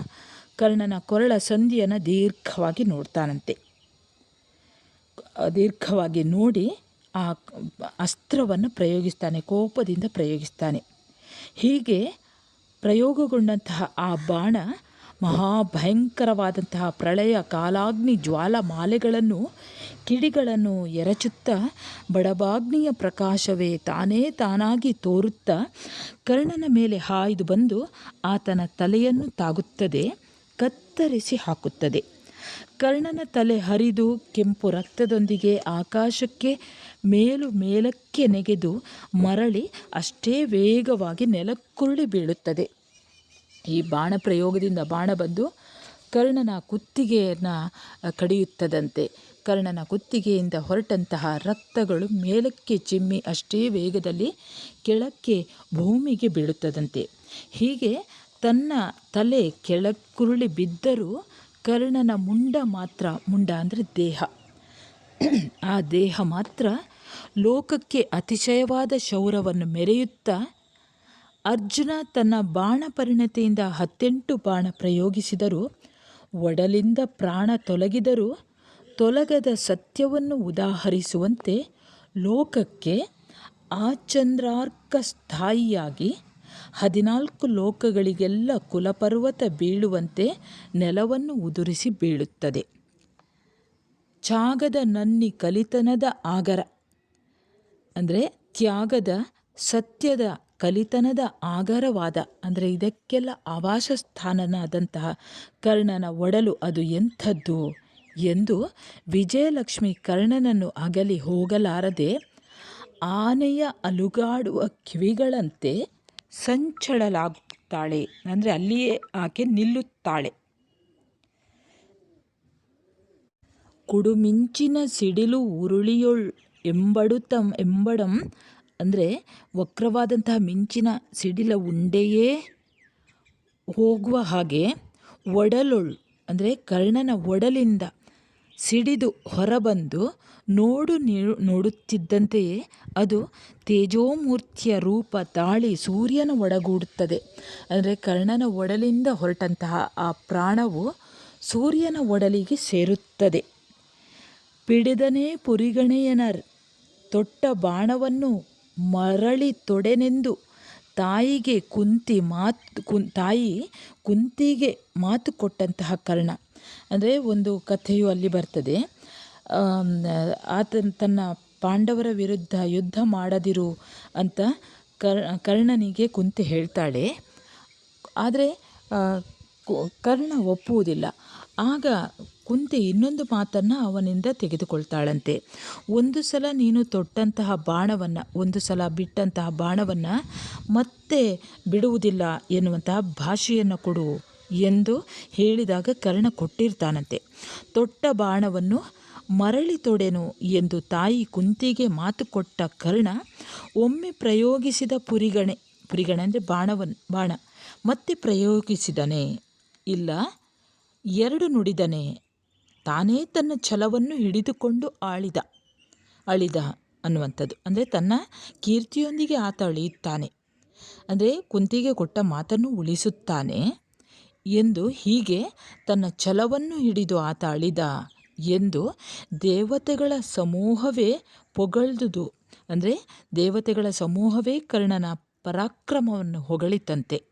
ಕರ್ಣನ ಕೊರಳ ಸಂಧಿಯನ್ನು ದೀರ್ಘವಾಗಿ ನೋಡ್ತಾನಂತೆ. ದೀರ್ಘವಾಗಿ ನೋಡಿ ಆ ಅಸ್ತ್ರವನ್ನು ಪ್ರಯೋಗಿಸ್ತಾನೆ, ಕೋಪದಿಂದ ಪ್ರಯೋಗಿಸ್ತಾನೆ. ಹೀಗೆ ಪ್ರಯೋಗಗೊಂಡಂತಹ ಆ ಬಾಣ ಮಹಾಭಯಂಕರವಾದಂತಹ ಪ್ರಳಯ ಕಾಲಾಗ್ನಿ ಜ್ವಾಲಮಾಲೆಗಳನ್ನು ಕಿಡಿಗಳನ್ನು ಎರಚುತ್ತಾ ಬಡಬಾಗ್ನಿಯ ಪ್ರಕಾಶವೇ ತಾನೇ ತಾನಾಗಿ ತೋರುತ್ತಾ ಕರ್ಣನ ಮೇಲೆ ಹಾಯ್ದು ಬಂದು ಆತನ ತಲೆಯನ್ನು ತಾಗುತ್ತದೆ, ಕತ್ತರಿಸಿ ಹಾಕುತ್ತದೆ. ಕರ್ಣನ ತಲೆ ಹರಿದು ಕೆಂಪು ರಕ್ತದೊಂದಿಗೆ ಆಕಾಶಕ್ಕೆ ಮೇಲು ಮೇಲಕ್ಕೆ ನೆಗೆದು ಮರಳಿ ಅಷ್ಟೇ ವೇಗವಾಗಿ ನೆಲಕ್ಕುರುಳಿ ಬೀಳುತ್ತದೆ. ಈ ಬಾಣ ಪ್ರಯೋಗದಿಂದ ಬಾಣ ಬಂದು ಕರ್ಣನ ಕುತ್ತಿಗೆಯನ್ನು ಕಡಿಯುತ್ತದಂತೆ. ಕರ್ಣನ ಕುತ್ತಿಗೆಯಿಂದ ಹೊರಟಂತಹ ರಕ್ತಗಳು ಮೇಲಕ್ಕೆ ಚಿಮ್ಮಿ ಅಷ್ಟೇ ವೇಗದಲ್ಲಿ ಕೆಳಕ್ಕೆ ಭೂಮಿಗೆ ಬೀಳುತ್ತದಂತೆ. ಹೀಗೆ ತನ್ನ ತಲೆ ಕೆಳಕ್ಕುರುಳಿ ಬಿದ್ದರೂ ಕರ್ಣನ ಮುಂಡ ಮಾತ್ರ, ಮುಂಡ ಅಂದರೆ ದೇಹ. ಆ ದೇಹ ಮಾತ್ರ ಲೋಕಕ್ಕೆ ಅತಿಶಯವಾದ ಶೌರವನ್ನು ಮೆರೆಯುತ್ತಾ ಅರ್ಜುನ ತನ್ನ ಬಾಣ ಪರಿಣತಿಯಿಂದ ಹತ್ತೆಂಟು ಬಾಣ ಪ್ರಯೋಗಿಸಿದರೂ ಒಡಲಿಂದ ಪ್ರಾಣ ತೊಲಗಿದರೂ ತೊಲಗದ ಸತ್ಯವನ್ನು ಉದಾಹರಿಸುವಂತೆ ಲೋಕಕ್ಕೆ ಆಚಂದ್ರಾರ್ಕ ಸ್ಥಾಯಿಯಾಗಿ ಹದಿನಾಲ್ಕು ಲೋಕಗಳಿಗೆಲ್ಲ ಕುಲಪರ್ವತ ಬೀಳುವಂತೆ ನೆಲವನ್ನು ಉದುರಿಸಿ ಬೀಳುತ್ತದೆ. ಚಾಗದ ನನ್ನಿ ಕಲಿತನದ ಆಗರ ಅಂದರೆ ತ್ಯಾಗದ, ಸತ್ಯದ, ಕಲಿತನದ ಆಗರವಾದ ಅಂದರೆ ಇದಕ್ಕೆಲ್ಲ ಆವಾಸ ಸ್ಥಾನನಾದಂತಹ ಕರ್ಣನ ಒಡಲು ಅದು ಎಂಥದ್ದು ಎಂದು ವಿಜಯಲಕ್ಷ್ಮಿ ಕರ್ಣನನ್ನು ಅಗಲಿ ಹೋಗಲಾರದೆ ಆನೆಯ ಅಲುಗಾಡುವ ಕಿವಿಗಳಂತೆ ಸಂಚಳಲಾಗುತ್ತಾಳೆ. ಅಂದರೆ ಅಲ್ಲಿಯೇ ಆಕೆ ನಿಲ್ಲುತ್ತಾಳೆ. ಕುಡುಮಿಂಚಿನ ಸಿಡಿಲು ಉರುಳಿಯೊಳ್ ಎಂಬಡುತ್ತ, ಎಂಬಡಂ ಅಂದರೆ ವಕ್ರವಾದಂತಹ ಮಿಂಚಿನ ಸಿಡಿಲ ಉಂಡೆಯೇ ಹೋಗುವ ಹಾಗೆ ಒಡಲೊಳ್ ಅಂದರೆ ಕರ್ಣನ ಒಡಲಿಂದ ಸಿಡಿದು ಹೊರಬಂದು ನೋಡು ನೀಡು ನೋಡುತ್ತಿದ್ದಂತೆಯೇ ಅದು ತೇಜೋಮೂರ್ತಿಯ ರೂಪ ತಾಳಿ ಸೂರ್ಯನ ಒಡಗೂಡುತ್ತದೆ. ಅಂದರೆ ಕರ್ಣನ ಒಡಲಿಂದ ಹೊರಟಂತಹ ಆ ಪ್ರಾಣವು ಸೂರ್ಯನ ಒಡಲಿಗೆ ಸೇರುತ್ತದೆ. ಪಿಡಿದನೇ ಪುರಿಗಣೆಯನ ತೊಟ್ಟ ಬಾಣವನ್ನು ಮರಳಿ ತೊಡೆನೆಂದು ತಾಯಿಗೆ ಕುಂತಿ ಮಾತು ಕುನ್ ತಾಯಿ ಕುಂತಿಗೆ ಮಾತು ಕೊಟ್ಟಂತಹ ಕರ್ಣ. ಅಂದರೆ ಒಂದು ಕಥೆಯು ಅಲ್ಲಿ ಬರ್ತದೆ. ಆತನ, ತನ್ನ ಪಾಂಡವರ ವಿರುದ್ಧ ಯುದ್ಧ ಮಾಡದಿರು ಅಂತ ಕರ್, ಕರ್ಣನಿಗೆ ಕುಂತಿ ಹೇಳ್ತಾಳೆ. ಆದರೆ ಕರ್ಣ ಒಪ್ಪುವುದಿಲ್ಲ. ಆಗ ಕುಂತಿ ಇನ್ನೊಂದು ಮಾತನ್ನು ಅವನಿಂದ ತೆಗೆದುಕೊಳ್ತಾಳಂತೆ. ಒಂದು ಸಲ ನೀನು ತೊಟ್ಟಂತಹ ಬಾಣವನ್ನು, ಒಂದು ಸಲ ಬಿಟ್ಟಂತಹ ಬಾಣವನ್ನು ಮತ್ತೆ ಬಿಡುವುದಿಲ್ಲ ಎನ್ನುವಂತಹ ಭಾಷೆಯನ್ನು ಕೊಡು ಎಂದು ಹೇಳಿದಾಗ ಕರ್ಣ ಕೊಟ್ಟಿರ್ತಾನಂತೆ. ತೊಟ್ಟ ಬಾಣವನ್ನು ಮರಳಿ ತೊಡೆನು ಎಂದು ತಾಯಿ ಕುಂತಿಗೆ ಮಾತು ಕೊಟ್ಟ ಕರ್ಣ, ಒಮ್ಮೆ ಪ್ರಯೋಗಿಸಿದ ಪುರಿಗಣೆ ಪುರಿಗಣೆ ಅಂದರೆ ಬಾಣವನ್ನು ಬಾಣ, ಮತ್ತೆ ಪ್ರಯೋಗಿಸಿದನೆ, ಇಲ್ಲ, ಎರಡು ನುಡಿದನೆ ತಾನೇ ತನ್ನ ಛಲವನ್ನು ಹಿಡಿದುಕೊಂಡು ಆಳಿದ. ಅಳಿದ ಅನ್ನುವಂಥದ್ದು. ಅಂದರೆ ತನ್ನ ಕೀರ್ತಿಯೊಂದಿಗೆ ಆತ ಅಳಿಯುತ್ತಾನೆ. ಅಂದರೆ ಕುಂತಿಗೆ ಕೊಟ್ಟ ಮಾತನ್ನು ಉಳಿಸುತ್ತಾನೆ ಎಂದು ಹೀಗೆ ತನ್ನ ಛಲವನ್ನು ಹಿಡಿದು ಆತ ಅಳಿದ ಎಂದು ದೇವತೆಗಳ ಸಮೂಹವೇ ಪೊಗಳ್ದುದು. ಅಂದರೆ ದೇವತೆಗಳ ಸಮೂಹವೇ ಕರ್ಣನ ಪರಾಕ್ರಮವನ್ನು ಹೊಗಳಿತಂತೆ.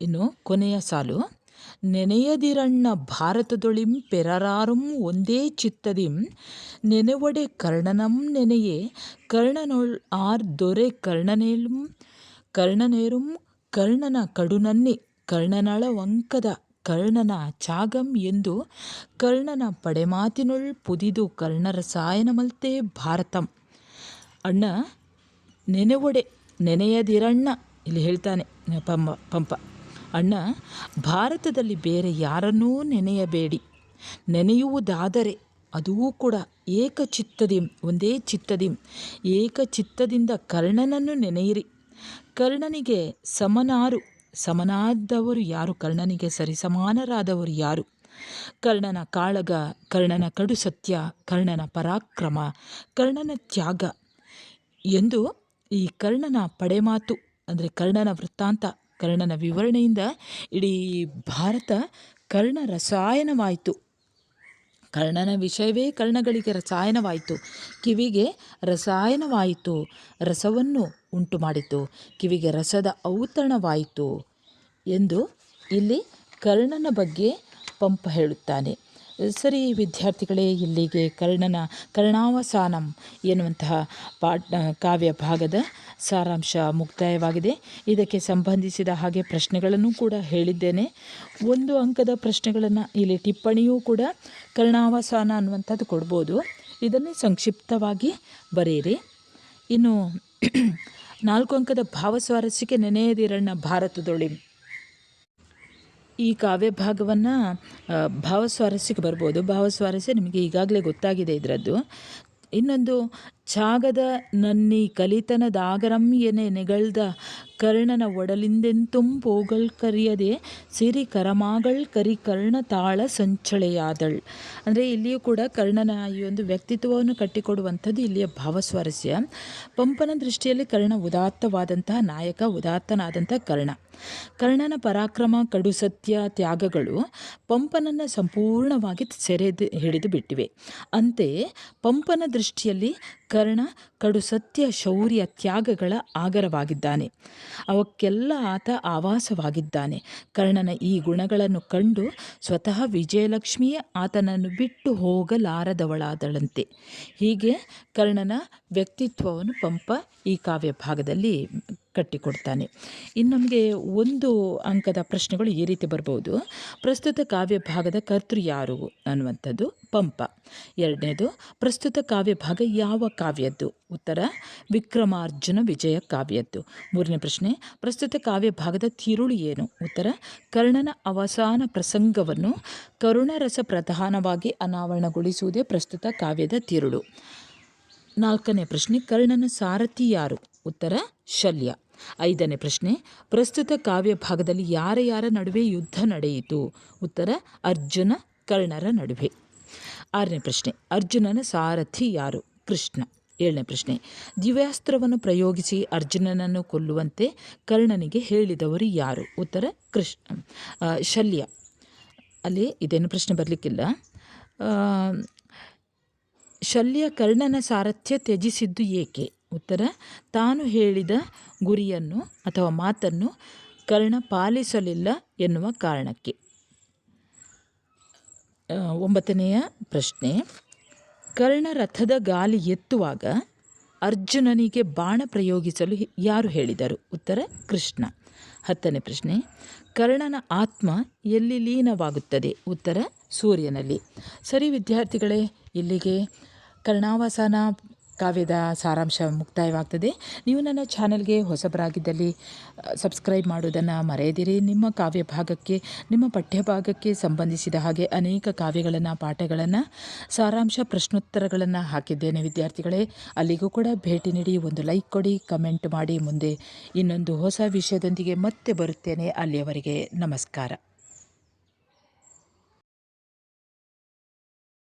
ಇನ್ನು ಕೊನೆಯ ಸಾಲು. ನೆನೆಯದಿರಣ್ಣ ಭಾರತದೊಳಿಂ ಪೆರರಾರುಂ ಒಂದೇ ಚಿತ್ತದಿಂ. ನೆನೆವೊಡೆ ಕರ್ಣನಂ ನೆನೆಯೇ, ಕರ್ಣನೊಳ್ ಆರ್ ದೊರೆ ಕರ್ಣನೇಲುಂ, ಕರ್ಣನೇರುಂ ಕರ್ಣನ ಕಡುನನ್ನಿ, ಕರ್ಣನಳ ವಂಕದ ಕರ್ಣನ ಚಾಗಂ ಎಂದು ಕರ್ಣನ ಪಡೆಮಾತಿನೊಳ್ ಪುದಿದು ಕರ್ಣರಸಾಯನಮಲ್ತೆ ಭಾರತಂ. ಅಣ್ಣ, ನೆನೆವೊಡೆ, ನೆನೆಯದಿರಣ್ಣ, ಇಲ್ಲಿ ಹೇಳ್ತಾನೆ ಪಂಪ ಪಂಪ. ಅಣ್ಣ, ಭಾರತದಲ್ಲಿ ಬೇರೆ ಯಾರನ್ನೂ ನೆನೆಯಬೇಡಿ. ನೆನೆಯುವುದಾದರೆ ಅದೂ ಕೂಡ ಏಕಚಿತ್ತದಿ, ಒಂದೇ ಚಿತ್ತದಿ. ಏಕಚಿತ್ತದಿಂದ ಕರ್ಣನನ್ನು ನೆನೆಯಿರಿ. ಕರ್ಣನಿಗೆ ಸಮನಾರು. ಸಮನಾದವರು ಯಾರು? ಕರ್ಣನಿಗೆ ಸರಿಸಮಾನರಾದವರು ಯಾರು? ಕರ್ಣನ ಕಾಳಗ, ಕರ್ಣನ ಕಡು ಸತ್ಯ, ಕರ್ಣನ ಪರಾಕ್ರಮ, ಕರ್ಣನ ತ್ಯಾಗ. ಎಂದು ಈ ಕರ್ಣನ ಪಡೆಮಾತು, ಅಂದರೆ ಕರ್ಣನ ವೃತ್ತಾಂತ ಕರ್ಣನ ವಿವರಣೆಯಿಂದ ಇಡೀ ಭಾರತ ಕರ್ಣ ರಸಾಯನವಾಯಿತು. ಕರ್ಣನ ವಿಷಯವೇ ಕರ್ಣಗಳಿಗೆ ರಸಾಯನವಾಯಿತು. ಕಿವಿಗೆ ರಸಾಯನವಾಯಿತು. ರಸವನ್ನು ಉಂಟು ಮಾಡಿತು ಕಿವಿಗೆ ರಸದ ಔತಣವಾಯಿತು ಎಂದು ಇಲ್ಲಿ ಕರ್ಣನ ಬಗ್ಗೆ ಪಂಪ ಹೇಳುತ್ತಾನೆ. ಸರಿ ವಿದ್ಯಾರ್ಥಿಗಳೇ, ಇಲ್ಲಿಗೆ ಕರ್ಣನ ಕರ್ಣಾವಸಾನಂ ಎನ್ನುವಂತಹ ಪಾಠ ಕಾವ್ಯ ಭಾಗದ ಸಾರಾಂಶ ಮುಕ್ತಾಯವಾಗಿದೆ. ಇದಕ್ಕೆ ಸಂಬಂಧಿಸಿದ ಹಾಗೆ ಪ್ರಶ್ನೆಗಳನ್ನು ಕೂಡ ಹೇಳಿದ್ದೇನೆ. ಒಂದು ಅಂಕದ ಪ್ರಶ್ನೆಗಳನ್ನು ಇಲ್ಲಿ ಟಿಪ್ಪಣಿಯೂ ಕೂಡ ಕರ್ಣಾವಸಾನ ಅನ್ನುವಂಥದ್ದು ಕೊಡ್ಬೋದು. ಇದನ್ನೇ ಸಂಕ್ಷಿಪ್ತವಾಗಿ ಬರೆಯಿರಿ. ಇನ್ನು ನಾಲ್ಕು ಅಂಕದ ಭಾವಸ್ವಾರಸ್ಯಕ್ಕೆ ನೆನೆಯದಿರಣ್ಣ ಭಾರತದೊಳಿ. ಈ ಕಾವ್ಯ ಭಾಗವನ್ನು ಭಾವಸ್ವಾರಸ್ಯಕ್ಕೆ ಬರ್ಬೋದು. ಭಾವಸ್ವಾರಸ್ಯ ನಿಮಗೆ ಈಗಾಗಲೇ ಗೊತ್ತಾಗಿದೆ ಇದರದ್ದು. ಇನ್ನೊಂದು ಛಾಗದ ನನ್ನಿ ಕಲಿತನದಾಗರಂ ಎನೆ ನೆಗಳ್ದ ಕರ್ಣನ ಒಡಲಿಂದೆಂತುಂ ಪೋಗಳ್ ಕರಿಯದೆ ಸಿರಿ ಕರಮಾಗಳ್ ಕರಿ ಕರ್ಣ ತಾಳ ಸಂಚಳೆಯಾದಳ್. ಅಂದರೆ ಇಲ್ಲಿಯೂ ಕೂಡ ಕರ್ಣನ ಈ ಒಂದು ವ್ಯಕ್ತಿತ್ವವನ್ನು ಕಟ್ಟಿಕೊಡುವಂಥದ್ದು ಇಲ್ಲಿಯ ಭಾವಸ್ವಾರಸ್ಯ. ಪಂಪನ ದೃಷ್ಟಿಯಲ್ಲಿ ಕರ್ಣ ಉದಾತ್ತವಾದಂತಹ ನಾಯಕ, ಉದಾತ್ತನಾದಂಥ ಕರ್ಣ. ಕರ್ಣನ ಪರಾಕ್ರಮ, ಕಡು ಸತ್ಯ, ತ್ಯಾಗಗಳು ಪಂಪನನ್ನು ಸಂಪೂರ್ಣವಾಗಿ ಸೆರೆದು ಹಿಡಿದು ಬಿಟ್ಟಿವೆ. ಅಂತೆ ಪಂಪನ ದೃಷ್ಟಿಯಲ್ಲಿ ಕರ್ಣ ಕಡು ಸತ್ಯ ಶೌರ್ಯ ತ್ಯಾಗಗಳ ಆಗರವಾಗಿದ್ದಾನೆ. ಅವಕ್ಕೆಲ್ಲ ಆತ ಆವಾಸವಾಗಿದ್ದಾನೆ. ಕರ್ಣನ ಈ ಗುಣಗಳನ್ನು ಕಂಡು ಸ್ವತಃ ವಿಜಯಲಕ್ಷ್ಮಿಯೇ ಆತನನ್ನು ಬಿಟ್ಟು ಹೋಗಲಾರದವಳಾದಳಂತೆ. ಹೀಗೆ ಕರ್ಣನ ವ್ಯಕ್ತಿತ್ವವನ್ನು ಪಂಪ ಈ ಕಾವ್ಯ ಭಾಗದಲ್ಲಿ ಕಟ್ಟಿಕೊಡ್ತಾನೆ. ಇನ್ನು ನಮಗೆ ಒಂದು ಅಂಕದ ಪ್ರಶ್ನೆಗಳು ಈ ರೀತಿ ಬರ್ಬೋದು. ಪ್ರಸ್ತುತ ಕಾವ್ಯ ಭಾಗದ ಕರ್ತೃ ಯಾರು ಅನ್ನುವಂಥದ್ದು ಪಂಪ. ಎರಡನೇದು, ಪ್ರಸ್ತುತ ಕಾವ್ಯ ಭಾಗ ಯಾವ ಕಾವ್ಯದ್ದು? ಉತ್ತರ, ವಿಕ್ರಮಾರ್ಜುನ ವಿಜಯ ಕಾವ್ಯದ್ದು. ಮೂರನೇ ಪ್ರಶ್ನೆ, ಪ್ರಸ್ತುತ ಕಾವ್ಯ ಭಾಗದ ತಿರುಳು ಏನು? ಉತ್ತರ, ಕರ್ಣನ ಅವಸಾನ ಪ್ರಸಂಗವನ್ನು ಕರುಣರಸ ಪ್ರಧಾನವಾಗಿ ಅನಾವರಣಗೊಳಿಸುವುದೇ ಪ್ರಸ್ತುತ ಕಾವ್ಯದ ತಿರುಳು. ನಾಲ್ಕನೇ ಪ್ರಶ್ನೆ, ಕರ್ಣನ ಸಾರಥಿ ಯಾರು? ಉತ್ತರ, ಶಲ್ಯ. ಐದನೇ ಪ್ರಶ್ನೆ, ಪ್ರಸ್ತುತ ಕಾವ್ಯ ಭಾಗದಲ್ಲಿ ಯಾರ ಯಾರ ನಡುವೆ ಯುದ್ಧ ನಡೆಯಿತು? ಉತ್ತರ, ಅರ್ಜುನ, ಕರ್ಣರ ನಡುವೆ. ಆರನೇ ಪ್ರಶ್ನೆ, ಅರ್ಜುನನ ಸಾರಥಿ ಯಾರು? ಕೃಷ್ಣ. ಏಳನೇ ಪ್ರಶ್ನೆ, ದಿವ್ಯಾಸ್ತ್ರವನ್ನು ಪ್ರಯೋಗಿಸಿ ಅರ್ಜುನನನ್ನು ಕೊಲ್ಲುವಂತೆ ಕರ್ಣನಿಗೆ ಹೇಳಿದವರು ಯಾರು? ಉತ್ತರ, ಕೃಷ್ಣ. ಶಲ್ಯ. ಅಲ್ಲಿ ಇದೇನು ಪ್ರಶ್ನೆ ಬರಲಿಕ್ಕಿಲ್ಲ. ಶಲ್ಯ ಕರ್ಣನ ಸಾರಥ್ಯ ತ್ಯಜಿಸಿದ್ದು ಏಕೆ? ಉತ್ತರ, ತಾನು ಹೇಳಿದ ಗುರಿಯನ್ನು ಅಥವಾ ಮಾತನ್ನು ಕರ್ಣ ಪಾಲಿಸಲಿಲ್ಲ ಎನ್ನುವ ಕಾರಣಕ್ಕೆ. ಒಂಬತ್ತನೆಯ ಪ್ರಶ್ನೆ. ಕರ್ಣ ರಥದ ಗಾಲಿ ಎತ್ತುವಾಗ ಅರ್ಜುನನಿಗೆ ಬಾಣ ಪ್ರಯೋಗಿಸಲು ಯಾರು ಹೇಳಿದರು? ಉತ್ತರ, ಕೃಷ್ಣ. ಹತ್ತನೇ ಪ್ರಶ್ನೆ. ಕರ್ಣನ ಆತ್ಮ ಎಲ್ಲಿ ಲೀನವಾಗುತ್ತದೆ? ಉತ್ತರ, ಸೂರ್ಯನಲ್ಲಿ. ಸರಿ ವಿದ್ಯಾರ್ಥಿಗಳೇ, ಇಲ್ಲಿಗೆ ಕರ್ಣಾವಸಾನ ಕಾವ್ಯದ ಸಾರಾಂಶ ಮುಕ್ತಾಯವಾಗ್ತದೆ. ನೀವು ನನ್ನ ಚಾನಲ್ಗೆ ಹೊಸಬರಾಗಿದ್ದಲ್ಲಿ ಸಬ್ಸ್ಕ್ರೈಬ್ ಮಾಡೋದನ್ನು ಮರೆಯದಿರಿ. ನಿಮ್ಮ ಕಾವ್ಯ ಭಾಗಕ್ಕೆ, ನಿಮ್ಮ ಪಠ್ಯಭಾಗಕ್ಕೆ ಸಂಬಂಧಿಸಿದ ಹಾಗೆ ಅನೇಕ ಕಾವ್ಯಗಳನ್ನು, ಪಾಠಗಳನ್ನು, ಸಾರಾಂಶ ಪ್ರಶ್ನೋತ್ತರಗಳನ್ನು ಹಾಕಿದ್ದೇನೆ ವಿದ್ಯಾರ್ಥಿಗಳೇ. ಅಲ್ಲಿಗೂ ಕೂಡ ಭೇಟಿ ನೀಡಿ ಒಂದು ಲೈಕ್ ಕೊಡಿ, ಕಮೆಂಟ್ ಮಾಡಿ ಮುಂದೆ ಇನ್ನೊಂದು ಹೊಸ ವಿಷಯದೊಂದಿಗೆ ಮತ್ತೆ ಬರುತ್ತೇನೆ. ಅಲ್ಲಿಯವರೆಗೆ ನಮಸ್ಕಾರ.